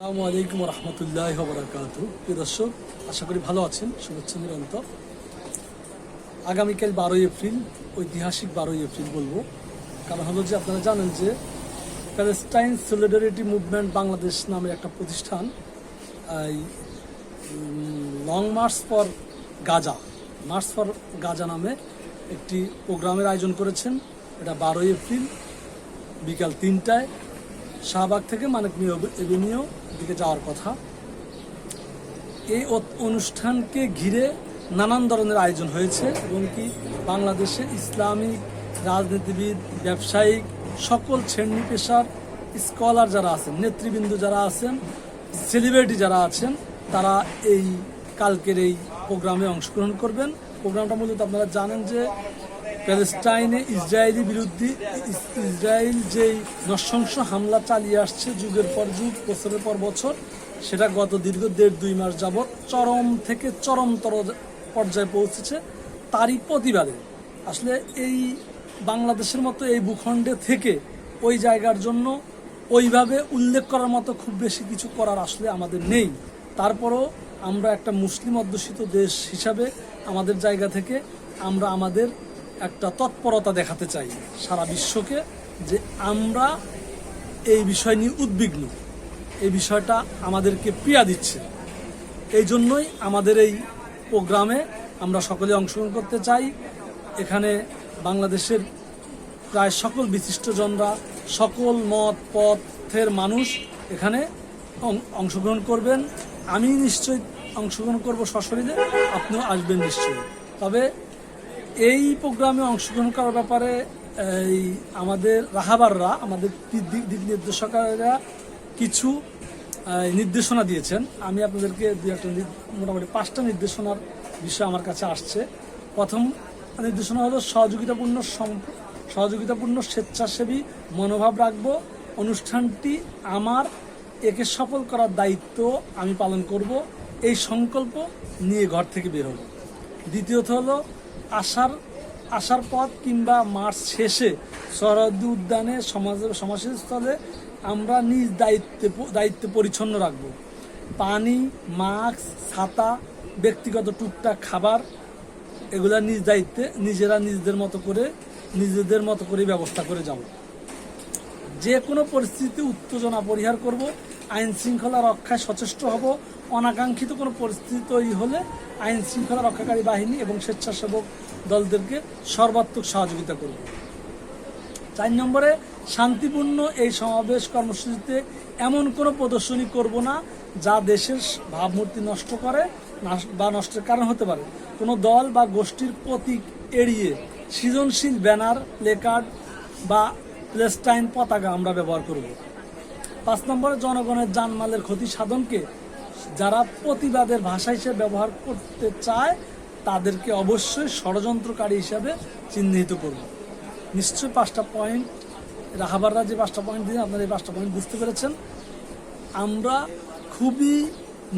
আসসালামু আলাইকুম রহমতুল্লাহ বরাকাত প্রিয় দর্শক, আশা করি ভালো আছেন। শুভেচ্ছা নিরন্তর। আগামীকাল বারোই এপ্রিল, ঐতিহাসিক বারোই এপ্রিল বলব। কারণ হলো যে আপনারা জানেন যে প্যালেস্টাইন সলিডারিটি মুভমেন্ট বাংলাদেশ নামে একটা প্রতিষ্ঠান long march for Gaza, march for Gaza নামে একটি প্রোগ্রামের আয়োজন করেছেন। এটা বারোই এপ্রিল, বিকাল তিনটায় শাহবাগ থেকে মানিক এভিনিউ দিকে যাওয়ার কথা। এই অনুষ্ঠানকে ঘিরে নানান ধরনের আয়োজন হয়েছে, এবং কি বাংলাদেশে ইসলামিক রাজনীতিবিদ, ব্যবসায়িক, সকল শ্রেণি পেশার স্কলার যারা আছেন, নেতৃবৃন্দ যারা আছেন, সেলিব্রিটি যারা আছেন, তারা এই কালকের এই প্রোগ্রামে অংশগ্রহণ করবেন। প্রোগ্রামটা মূলত আপনারা জানেন যে প্যালেস্টাইনে ইসরায়েলি বিরুদ্ধে ইসরায়েল যেই নৃশংস হামলা চালিয়ে আসছে যুগের পর যুগ, বছরের পর বছর, সেটা গত দীর্ঘ দেড় দুই মাস যাবৎ চরম থেকে চরমতর পর্যায়ে পৌঁছেছে তারই প্রতিবাদে। আসলে এই বাংলাদেশের মতো এই ভূখণ্ডে থেকে ওই জায়গার জন্য ওইভাবে উল্লেখ করার মতো খুব বেশি কিছু করার আসলে আমাদের নেই। তারপরও আমরা একটা মুসলিম অধ্যুষিত দেশ হিসাবে আমাদের জায়গা থেকে আমরা আমাদের একটা তৎপরতা দেখাতে চাই সারা বিশ্বকে যে আমরা এই বিষয় নিয়ে উদ্বিগ্ন। এই বিষয়টা আমাদেরকে প্রিয়া দিচ্ছে। এই জন্যই আমাদের এই প্রোগ্রামে আমরা সকলে অংশগ্রহণ করতে চাই। এখানে বাংলাদেশের প্রায় সকল বিশিষ্টজনরা, সকল মত পথের মানুষ এখানে অংশগ্রহণ করবেন। আমি নিশ্চয়ই অংশগ্রহণ করব সশরীরে, আপনিও আসবেন নিশ্চয়ই। তবে এই প্রোগ্রামে অংশগ্রহণ করার ব্যাপারে, এই আমাদের রাহাবাররা, আমাদের দিক নির্দেশকেরা কিছু নির্দেশনা দিয়েছেন। আমি আপনাদেরকে দু একটা মোটামুটি পাঁচটা নির্দেশনার বিষয় আমার কাছে আসছে। প্রথম নির্দেশনা হলো, সহযোগিতাপূর্ণ সহযোগিতাপূর্ণ স্বেচ্ছাসেবী মনোভাব রাখব। অনুষ্ঠানটি আমার, একে সফল করার দায়িত্ব আমি পালন করব। এই সংকল্প নিয়ে ঘর থেকে বের হব। দ্বিতীয়ত হলো আসার আসার পথ কিংবা মার্চ শেষে সরহদ্দি উদ্যানে সমাজ সমাজের স্থলে আমরা নিজ দায়িত্বে দায়িত্বে পরিচ্ছন্ন রাখব। পানি, মাস্ক, ছাতা, ব্যক্তিগত টুকটাক খাবার, এগুলা নিজ দায়িত্বে নিজেরা নিজেদের মতো করে, নিজেদের মতো করে ব্যবস্থা করে যাব। যে কোনো পরিস্থিতি উত্তেজনা পরিহার করব আইন শৃঙ্খলা রক্ষায় সচেষ্ট হব। অনাকাঙ্ক্ষিত কোনো পরিস্থিতি তৈরি হলে আইন শৃঙ্খলা রক্ষাকারী বাহিনী এবং স্বেচ্ছাসেবক দলদেরকে সর্বাত্মক সহযোগিতা করব চার নম্বরে, শান্তিপূর্ণ এই সমাবেশ কর্মসূচিতে এমন কোনো প্রদর্শনী করব না যা দেশের ভাবমূর্তি নষ্ট করে বা নষ্টের কারণ হতে পারে। কোনো দল বা গোষ্ঠীর প্রতীক এড়িয়ে সৃজনশীল ব্যানার, প্লেকার্ড বা প্লেস্টাইন পতাকা আমরা ব্যবহার করব। পাঁচ নম্বরে জনগণের জানমালের ক্ষতি সাধনকে যারা প্রতিবাদের ভাষা হিসেবে ব্যবহার করতে চায়, তাদেরকে অবশ্যই ষড়যন্ত্রকারী হিসাবে চিহ্নিত করব নিশ্চয়ই পাঁচটা পয়েন্ট রাহাবাররা যে পাঁচটা পয়েন্ট দিয়ে আপনারা এই পাঁচটা পয়েন্ট বুঝতে পেরেছেন। আমরা খুবই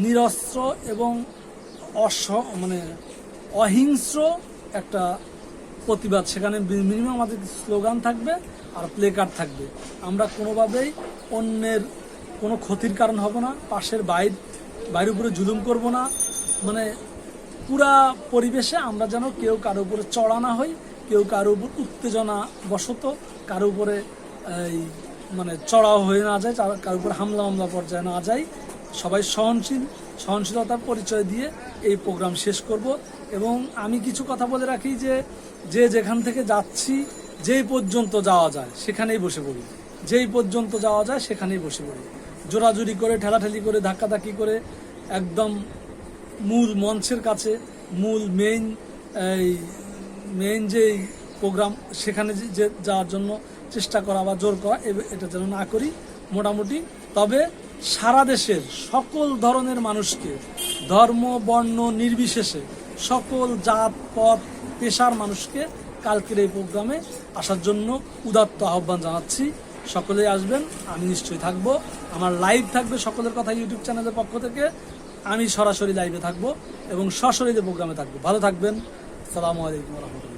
নিরস্ত্র এবং অস মানে অহিংস্র একটা প্রতিবাদ। সেখানে মিনিমাম আমাদের স্লোগান থাকবে আর প্লে কার্ড থাকবে। আমরা কোনোভাবেই অন্যের কোনো ক্ষতির কারণ হব না, পাশের বাইর, বাইরের উপরে জুলুম করব না। মানে পুরা পরিবেশে আমরা যেন কেউ কারও উপরে চড়া না হই, কেউ কারও উপর উত্তেজনা বশত কারও উপরে, এই মানে চড়াও হয়ে না যায়, কারো- উপরে হামলা মামলা পর্যায়ে না যায় সবাই সহনশীল, সহনশীলতার পরিচয় দিয়ে এই প্রোগ্রাম শেষ করব। এবং আমি কিছু কথা বলে রাখি যে যে যেখান থেকে যাচ্ছি, যেই পর্যন্ত যাওয়া যায়, সেখানেই বসে পড়ি। যেই পর্যন্ত যাওয়া যায় সেখানেই বসে পড়ি। জোরাজুরি করে, ঠেলাঠেলি করে, ধাক্কাধাক্কি করে, একদম মূল মঞ্চের কাছে, মূল মেইন এই মেইন যেই প্রোগ্রাম সেখানে যে- যাওয়ার জন্য চেষ্টা করা বা জোর করা এটা যেন না করি, মোটামুটি। তবে সারা দেশের সকল ধরনের মানুষকে, ধর্ম, বর্ণ, নির্বিশেষে সকল জাত পথ পেশার মানুষকে কালকের এই প্রোগ্রামে আসার জন্য উদাত্ত আহ্বান জানাচ্ছি। সকলেই আসবেন, আমি নিশ্চয়ই থাকব। আমার লাইভ থাকবে সকলের কথা ইউটিউব চ্যানেলের পক্ষ থেকে। আমি সরাসরি লাইভে থাকব এবং সশরীরে প্রোগ্রামে থাকব। ভালো থাকবেন। সালামু আলাইকুম রহমতুল্লাহ।